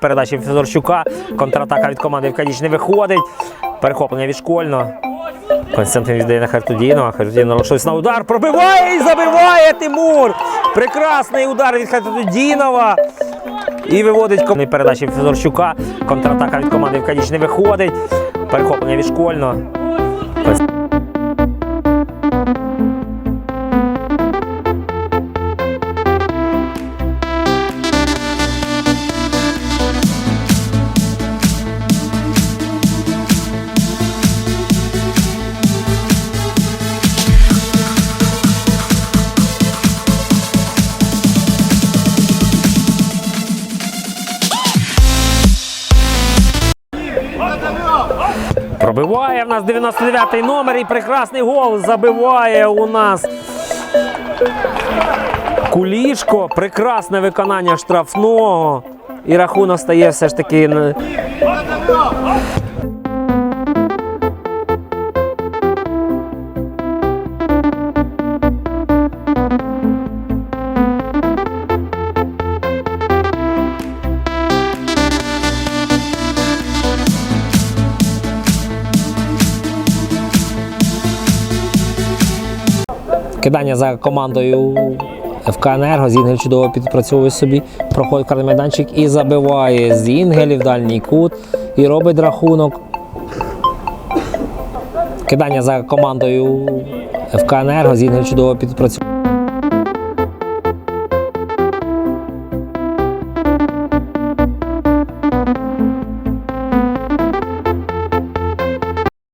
Передачі Федорчука. Контратака від команди Вкадіч не виходить. Перехоплення від школьно. Константин віддає на Хартудінова. Хартудінов налаштується на удар. Пробиває і забиває Тимур. Прекрасний удар від Хартудінова. І виводить ком- передачі Федорчука. Контратака від команди Вкадіч не виходить. Перехоплення від школьно. Пробиває в нас 99-й номер і прекрасний гол забиває у нас. Кулішко, прекрасне виконання штрафного. І рахунок стає все ж таки. Кидання за командою ФК Енерго. Зінгель чудово підпрацьовує собі, проходить карний майданчик і забиває Зінгелі в дальній кут і робить рахунок. Кидання за командою ФК Енерго. Зінгель чудово підпрацьовує.